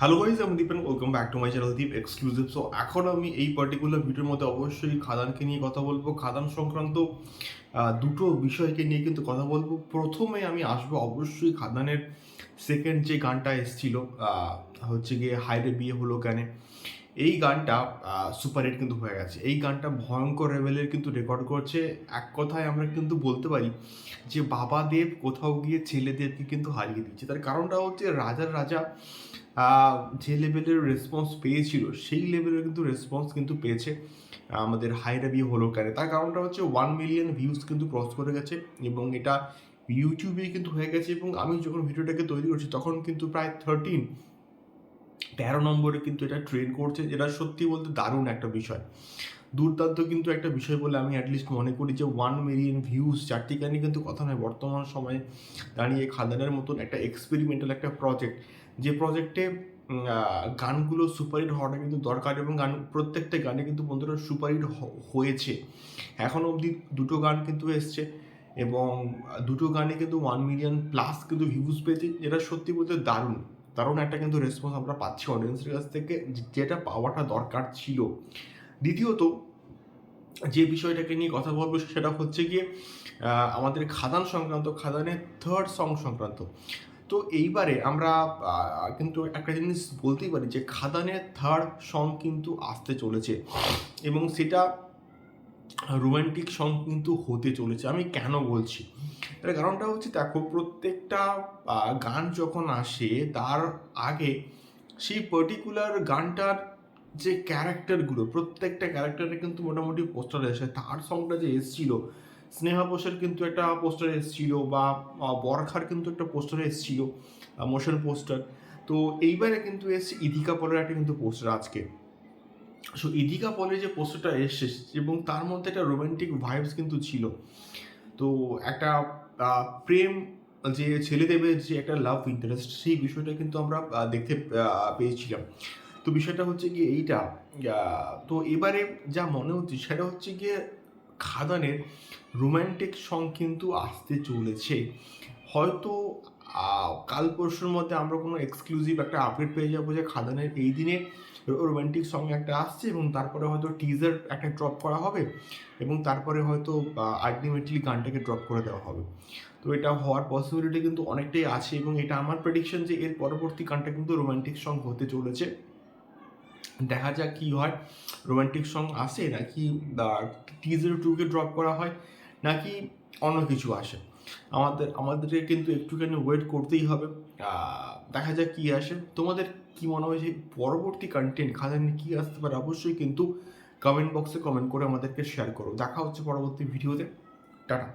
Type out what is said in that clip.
Hello guys আমি Dipen welcome back to my channel Deep exclusive so এখন আমি এই পার্টিকুলার ভিডিওর মধ্যে অবশ্যই খাদানকে নিয়ে কথা বলব। খাদান সংক্রান্ত দুটো বিষয়কে নিয়ে কিন্তু কথা বলব। প্রথমে আমি আসব অবশ্যই খাদানের সেকেন্ড যে গানটা এসছিল হচ্ছে গিয়ে হাইরে বিয়ে হলো কেন। এই গানটা সুপার হিট কিন্তু হয়ে গেছে। এই গানটা ভয়ঙ্কর লেভেলের কিন্তু রেকর্ড করছে। এক কথায় আমরা কিন্তু বলতে পারি যে বাবা দেব কোথাও গিয়ে ছেলেদেরকে কিন্তু হারিয়ে দিচ্ছে তার কারণটা হচ্ছে রাজার রাজা যে লেভেলের রেসপন্স পেয়েছিল, সেই লেভেলের কিন্তু রেসপন্স কিন্তু পেয়েছে আমাদের হাইরাবি হলো কেন তার কারণটা হচ্ছে ওয়ান মিলিয়ন ভিউজ কিন্তু ক্রস করে গেছে এবং এটা ইউটিউবে কিন্তু হয়ে গেছে এবং আমি যখন ভিডিওটাকে তৈরি করছি, তখন কিন্তু প্রায় থার্টিন তেরো নম্বরে কিন্তু এটা ট্রেন করছে, যেটা সত্যি বলতে দারুণ একটা বিষয়। দুর্দান্ত কিন্তু একটা বিষয় বলে আমি অ্যাটলিস্ট মনে করি যে ওয়ান মিলিয়ন ভিউজ চারটি গানই কিন্তু কথা নয়, বর্তমান সময়ে দাঁড়িয়ে খাদানের মতন একটা এক্সপেরিমেন্টাল একটা প্রজেক্ট যে প্রজেক্টে গানগুলো সুপারহিট হওয়াটা কিন্তু দরকার এবং গান, প্রত্যেকটা গানে কিন্তু বন্ধুরা সুপারহিট হয়েছে। এখন অবধি দুটো গান কিন্তু এসছে এবং দুটো গানে কিন্তু ওয়ান মিলিয়ন প্লাস কিন্তু ভিউজ পেয়েছে, যেটা সত্যি বলতে দারুণ। দারুণ একটা কিন্তু রেসপন্স আমরা পাচ্ছি অডিয়েন্সের কাছ থেকে যেটা পাওয়াটা দরকার ছিল। দ্বিতীয়ত, যে বিষয়টাকে নিয়ে কথা বলব সেটা হচ্ছে গিয়ে আমাদের খাদান সংক্রান্ত, খাদানের থার্ড সং সংক্রান্ত। তো এইবারে আমরা কিন্তু একটা জিনিস বলতেই পারি যে খাদানের থার্ড সং কিন্তু আসতে চলেছে। এবং সেটা রোমান্টিক সং কিন্তু হতে চলেছে। আমি কেন বলছি? তার কারণটা হচ্ছে, দেখো, প্রত্যেকটা গান যখন আসে, তার আগে সেই পার্টিকুলার গানটার যে ক্যারেক্টারগুলো প্রত্যেকটা ক্যারেক্টারে কিন্তু মোটামুটি পোস্টার এসে, তার সংটা যে এসছিল স্নেহা বোসের কিন্তু একটা পোস্টার এসছিল বা বরখার কিন্তু একটা পোস্টার এসছিল মোশন পোস্টার তো এইবারে কিন্তু এসছে ইদিকা পলের একটা কিন্তু পোস্টার আজকে। সো ইদিকা পলের যে পোস্টারটা এসছে এবং তার মধ্যে একটা রোমান্টিক ভাইবস কিন্তু ছিল। তো একটা প্রেম, যে ছেলে দেবে যে একটা লাভ ইন্টারেস্ট সেই বিষয়টা কিন্তু আমরা দেখতে পেয়েছিলাম। তো বিষয়টা হচ্ছে গিয়ে এইটা তো এবারে যা মনে হচ্ছে সেটা হচ্ছে গিয়ে খাদানের রোম্যান্টিক সং কিন্তু আসতে চলেছে। হয়তো কাল পরশুর মধ্যে আমরা কোনো এক্সক্লুসিভ একটা আপডেট পেয়ে যাব যে খাদানের এই দিনে রোম্যান্টিক সং একটা আসছে এবং তারপরে হয়তো টিজার একটা ড্রপ করা হবে এবং তারপরে হয়তো আলটিমেটলি গানটাকে ড্রপ করে দেওয়া হবে। তো এটা হওয়ার পসিবিলিটি কিন্তু অনেকটাই আছে এবং এটা আমার প্রেডিকশন যে এর পরবর্তী গানটা কিন্তু রোমান্টিক সং হতে চলেছে। দেখা যাক কি হয়। রোমান্টিক সং আসে নাকি টিজার টুকে ড্রপ করা হয় নাকি অন্য কিছু আসে। আমাদের আমাদেরকে কিন্তু একটুখানি ওয়েট করতেই হবে। দেখা যাক কি আসে। তোমাদের কি মনে হয় যে পরবর্তী কন্টেন্ট খাদানে কি আসতে পারে? অবশ্যই কিন্তু কমেন্ট বক্সে কমেন্ট করে আমাদেরকে শেয়ার করো। দেখা হচ্ছে পরবর্তী ভিডিওতে টাটা।